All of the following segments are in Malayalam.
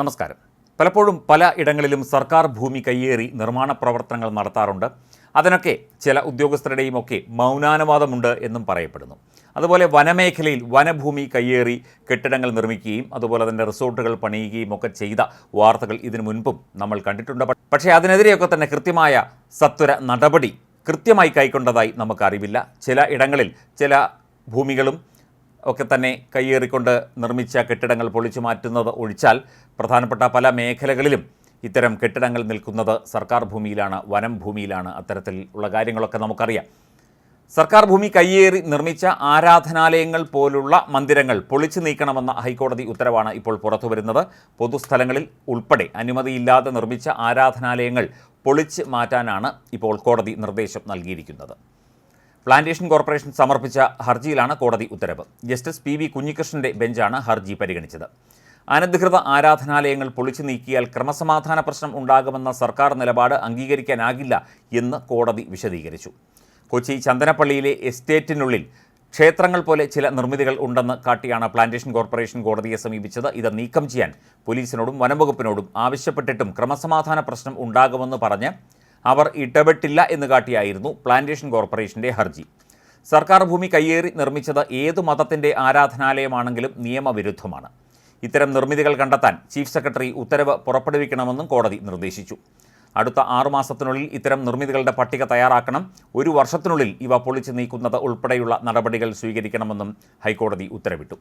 നമസ്കാരം. പലപ്പോഴും പല ഇടങ്ങളിലും സർക്കാർ ഭൂമി കയ്യേറി നിർമ്മാണ പ്രവർത്തനങ്ങൾ നടത്താറുണ്ട്. അതിനൊക്കെ ചില ഉദ്യോഗസ്ഥരുടെയും ഒക്കെ മൗനാനുവാദമുണ്ട് എന്നും പറയപ്പെടുന്നു. അതുപോലെ വനമേഖലയിൽ വനഭൂമി കയ്യേറി കെട്ടിടങ്ങൾ നിർമ്മിക്കുകയും അതുപോലെ തന്നെ റിസോർട്ടുകൾ പണിയുകയും ഒക്കെ ചെയ്ത വാർത്തകൾ ഇതിനു മുൻപും നമ്മൾ കണ്ടിട്ടുണ്ട്. പക്ഷേ അതിനെതിരെയൊക്കെ തന്നെ കൃത്യമായ സത്വര നടപടി കൃത്യമായി കൈക്കൊണ്ടതായി നമുക്കറിവില്ല. ചില ഇടങ്ങളിൽ ചില ഭൂമികളും ഒക്കെ തന്നെ കയ്യേറിക്കൊണ്ട് നിർമ്മിച്ച കെട്ടിടങ്ങൾ പൊളിച്ചു മാറ്റുന്നത് ഒഴിച്ചാൽ പ്രധാനപ്പെട്ട പല മേഖലകളിലും ഇത്തരം കെട്ടിടങ്ങൾ നിൽക്കുന്നത് സർക്കാർ ഭൂമിയിലാണ് വനം ഭൂമിയിലാണ് അത്തരത്തിൽ ഉള്ള കാര്യങ്ങളൊക്കെ നമുക്കറിയാം. സർക്കാർ ഭൂമി കയ്യേറി നിർമ്മിച്ച ആരാധനാലയങ്ങൾ പോലുള്ള മന്ദിരങ്ങൾ പൊളിച്ചു നീക്കണമെന്ന ഹൈക്കോടതി ഉത്തരവാണ് ഇപ്പോൾ പുറത്തുവരുന്നത് പൊതുസ്ഥലങ്ങളിൽ ഉൾപ്പെടെ അനുമതിയില്ലാതെ നിർമ്മിച്ച ആരാധനാലയങ്ങൾ പൊളിച്ച് മാറ്റാനാണ് ഇപ്പോൾ കോടതി നിർദ്ദേശം നൽകിയിരിക്കുന്നത്. പ്ലാന്റേഷൻ കോർപ്പറേഷൻ സമർപ്പിച്ച ഹർജിയിലാണ് കോടതി ഉത്തരവ്. ജസ്റ്റിസ് പി വി കുഞ്ഞികൃഷ്ണന്റെ ബെഞ്ചാണ് ഹർജി പരിഗണിച്ചത്. അനധികൃത ആരാധനാലയങ്ങൾ പൊളിച്ചു നീക്കിയാൽ ക്രമസമാധാന പ്രശ്നം ഉണ്ടാകുമെന്ന സർക്കാർ നിലപാട് അംഗീകരിക്കാനാകില്ല എന്ന് കോടതി വിശദീകരിച്ചു. കൊച്ചി ചന്ദനപ്പള്ളിയിലെ എസ്റ്റേറ്റിനുള്ളിൽ ക്ഷേത്രങ്ങൾ പോലെ ചില നിർമ്മിതികൾ ഉണ്ടെന്ന് കാട്ടിയാണ് പ്ലാന്റേഷൻ കോർപ്പറേഷൻ കോടതിയെ സമീപിച്ചത്. ഇത് നീക്കം ചെയ്യാൻ പോലീസിനോടും വനംവകുപ്പിനോടും ആവശ്യപ്പെട്ടിട്ടും ക്രമസമാധാന പ്രശ്നം ഉണ്ടാകുമെന്ന് പറഞ്ഞ് അവർ ഇടപെട്ടില്ല എന്ന് കാട്ടിയായിരുന്നു പ്ലാന്റേഷൻ കോർപ്പറേഷന്റെ ഹർജി. സർക്കാർ ഭൂമി കയ്യേറി നിർമ്മിച്ചത് ഏത് മതത്തിന്റെ ആരാധനാലയമാണെങ്കിലും നിയമവിരുദ്ധമാണ്. ഇത്തരം നിർമ്മിതികൾ കണ്ടെത്താൻ ചീഫ് സെക്രട്ടറി ഉത്തരവ് പുറപ്പെടുവിക്കണമെന്നും കോടതി നിർദ്ദേശിച്ചു. അടുത്ത ആറുമാസത്തിനുള്ളിൽ ഇത്തരം നിർമ്മിതികളുടെ പട്ടിക തയ്യാറാക്കണം. ഒരു വർഷത്തിനുള്ളിൽ ഇവ പൊളിച്ചു നീക്കുന്നത് ഉൾപ്പെടെയുള്ള നടപടികൾ സ്വീകരിക്കണമെന്നും ഹൈക്കോടതി ഉത്തരവിട്ടു.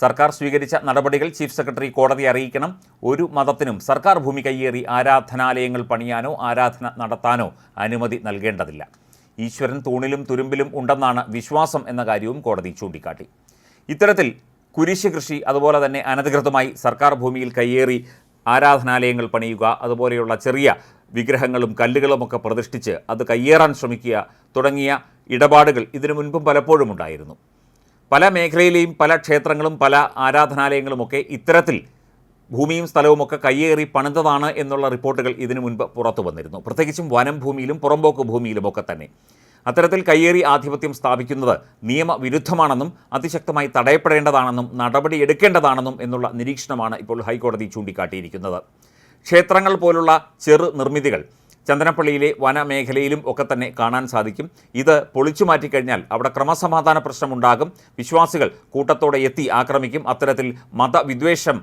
സർക്കാർ സ്വീകരിച്ച നടപടികൾ ചീഫ് സെക്രട്ടറി കോടതി അറിയിക്കണം. ഒരു മതത്തിനും സർക്കാർ ഭൂമി കയ്യേറി ആരാധനാലയങ്ങൾ പണിയാനോ ആരാധന നടത്താനോ അനുമതി നൽകേണ്ടതില്ല. ഈശ്വരൻ തൂണിലും തുരുമ്പിലും ഉണ്ടെന്നാണ് വിശ്വാസം എന്ന കാര്യവും കോടതി ചൂണ്ടിക്കാട്ടി. ഇത്തരത്തിൽ കുരിശ് കൃഷി അതുപോലെ തന്നെ അനധികൃതമായി സർക്കാർ ഭൂമിയിൽ കയ്യേറി ആരാധനാലയങ്ങൾ പണിയുക അതുപോലെയുള്ള ചെറിയ വിഗ്രഹങ്ങളും കല്ലുകളുമൊക്കെ പ്രതിഷ്ഠിച്ച് അത് കയ്യേറാൻ ശ്രമിക്കുക തുടങ്ങിയ ഇടപാടുകൾ ഇതിനു മുൻപും പലപ്പോഴും ഉണ്ടായിരുന്നു. പല മേഖലയിലെയും പല ക്ഷേത്രങ്ങളും പല ആരാധനാലയങ്ങളുമൊക്കെ ഇത്തരത്തിൽ ഭൂമിയും സ്ഥലവുമൊക്കെ കയ്യേറി പണിതതാണ് എന്നുള്ള റിപ്പോർട്ടുകൾ ഇതിനു മുൻപ് പുറത്തു വന്നിരുന്നു. പ്രത്യേകിച്ചും വനം ഭൂമിയിലും പുറമ്പോക്ക് ഭൂമിയിലുമൊക്കെ തന്നെ. അത്തരത്തിൽ കയ്യേറി ആധിപത്യം സ്ഥാപിക്കുന്നത് നിയമവിരുദ്ധമാണെന്നും അതിശക്തമായി തടയപ്പെടേണ്ടതാണെന്നും നടപടി എടുക്കേണ്ടതാണെന്നും എന്നുള്ള നിരീക്ഷണമാണ് ഇപ്പോൾ ഹൈക്കോടതി ചൂണ്ടിക്കാട്ടിയിരിക്കുന്നത്. ക്ഷേത്രങ്ങൾ പോലുള്ള ചെറു നിർമ്മിതികൾ ചന്ദനപ്പള്ളിയിലെ വനമേഖലയിലും ഒക്കെ തന്നെ കാണാൻ സാധിക്കും. ഇത് പൊളിച്ചു മാറ്റിക്കഴിഞ്ഞാൽ അവിടെ ക്രമസമാധാന പ്രശ്നമുണ്ടാകും. വിശ്വാസികൾ കൂട്ടത്തോടെ എത്തി ആക്രമിക്കും. അത്തരത്തിൽ മതവിദ്വേഷം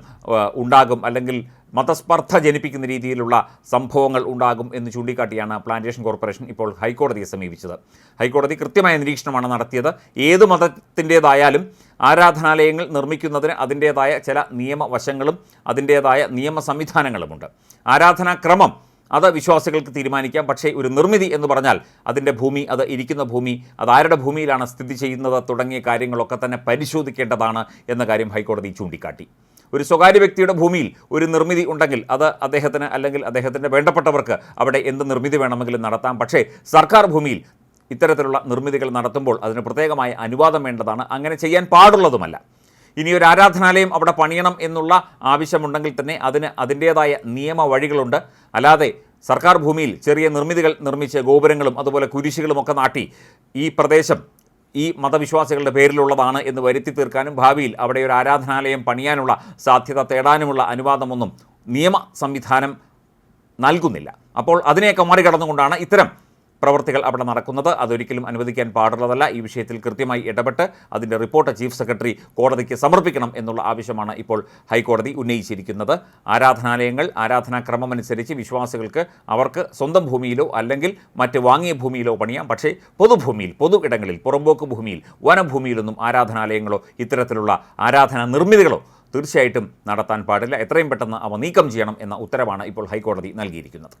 ഉണ്ടാകും. അല്ലെങ്കിൽ മതസ്പർദ്ധ ജനിപ്പിക്കുന്ന രീതിയിലുള്ള സംഭവങ്ങൾ ഉണ്ടാകും എന്ന് ചൂണ്ടിക്കാട്ടിയാണ് പ്ലാന്റേഷൻ കോർപ്പറേഷൻ ഇപ്പോൾ ഹൈക്കോടതിയെ സമീപിച്ചത്. ഹൈക്കോടതി കൃത്യമായ നിരീക്ഷണമാണ് നടത്തിയത്. ഏത് മതത്തിന്റേതായാലും ആരാധനാലയങ്ങൾ നിർമ്മിക്കുന്നതിന് അതിന്റേതായ ചില നിയമവശങ്ങളും അതിന്റേതായ നിയമ സംവിധാനങ്ങളുമുണ്ട് ആരാധനാക്രമം അത് വിശ്വാസികൾക്ക് തീരുമാനിക്കാം. പക്ഷേ ഒരു നിർമ്മിതി എന്ന് പറഞ്ഞാൽ അതിന്റെ ഭൂമി അത് ഇരിക്കുന്ന ഭൂമി അത് ആരുടെ ഭൂമിയിലാണ് സ്ഥിതി ചെയ്യുന്നത് തുടങ്ങിയ കാര്യങ്ങളൊക്കെ തന്നെ പരിശോധിക്കേണ്ടതാണ് എന്ന കാര്യം ഹൈക്കോടതി ചൂണ്ടിക്കാട്ടി. ഒരു സ്വകാര്യ വ്യക്തിയുടെ ഭൂമിയിൽ ഒരു നിർമ്മിതി ഉണ്ടെങ്കിൽ അത് അദ്ദേഹത്തിന് അല്ലെങ്കിൽ അദ്ദേഹത്തിന്റെ വേണ്ടപ്പെട്ടവർക്ക് അവിടെ എന്ത് നിർമ്മിതി വേണമെങ്കിലും നടത്താം. പക്ഷേ സർക്കാർ ഭൂമിയിൽ ഇത്തരത്തിലുള്ള നിർമ്മിതികൾ നടത്തുമ്പോൾ അതിന് പ്രത്യേകമായ അനുവാദം വേണ്ടതാണ്. അങ്ങനെ ചെയ്യാൻ പാടുള്ളതുമല്ല. ഇനി ഒരു ആരാധനാലയം അവിടെ പണിയണം എന്നുള്ള ആവശ്യമുണ്ടെങ്കിൽ തന്നെ അതിന് അതിന്റേതായ നിയമ വഴികളുണ്ട് അല്ലാതെ സർക്കാർ ഭൂമിയിൽ ചെറിയ നിർമ്മിതികൾ നിർമ്മിച്ച് ഗോപുരങ്ങളും അതുപോലെ കുരിശുകളും ഒക്കെ നാട്ടി ഈ പ്രദേശം ഈ മതവിശ്വാസികളുടെ പേരിലുള്ളതാണ് എന്ന് വരുത്തി തീർക്കാനും ഭാവിയിൽ അവിടെ ഒരു ആരാധനാലയം പണിയാനുള്ള സാധ്യത തേടാനുമുള്ള അനുവാദമൊന്നും നിയമ സംവിധാനം നൽകുന്നില്ല. അപ്പോൾ അതിനെയൊക്കെ മറികടന്നുകൊണ്ടാണ് ഇത്തരം പ്രവർത്തികൾ അവിടെ നടക്കുന്നത്. അതൊരിക്കലും അനുവദിക്കാൻ പാടുള്ളതല്ല. ഈ വിഷയത്തിൽ കൃത്യമായി ഇടപെട്ട് അതിന്റെ റിപ്പോർട്ട് ചീഫ് സെക്രട്ടറി കോടതിക്ക് സമർപ്പിക്കണം എന്നുള്ള ആവശ്യമാണ് ഇപ്പോൾ ഹൈക്കോടതി ഉന്നയിച്ചിരിക്കുന്നത്. ആരാധനാലയങ്ങൾ ആരാധനാക്രമമനുസരിച്ച് വിശ്വാസികൾക്ക് അവർക്ക് സ്വന്തം ഭൂമിയിലോ അല്ലെങ്കിൽ മറ്റ് വാങ്ങിയ ഭൂമിയിലോ പണിയാം. പക്ഷേ പൊതുഭൂമിയിൽ പൊതു ഇടങ്ങളിൽ പുറമ്പോക്ക് ഭൂമിയിൽ വനഭൂമിയിലൊന്നും ആരാധനാലയങ്ങളോ ഇത്തരത്തിലുള്ള ആരാധനാ നിർമ്മിതികളോ തീർച്ചയായിട്ടും നടത്താൻ പാടില്ല. എത്രയും പെട്ടെന്ന് അവ നീക്കം ചെയ്യണം എന്ന ഉത്തരവാണ് ഇപ്പോൾ ഹൈക്കോടതി നൽകിയിരിക്കുന്നത്.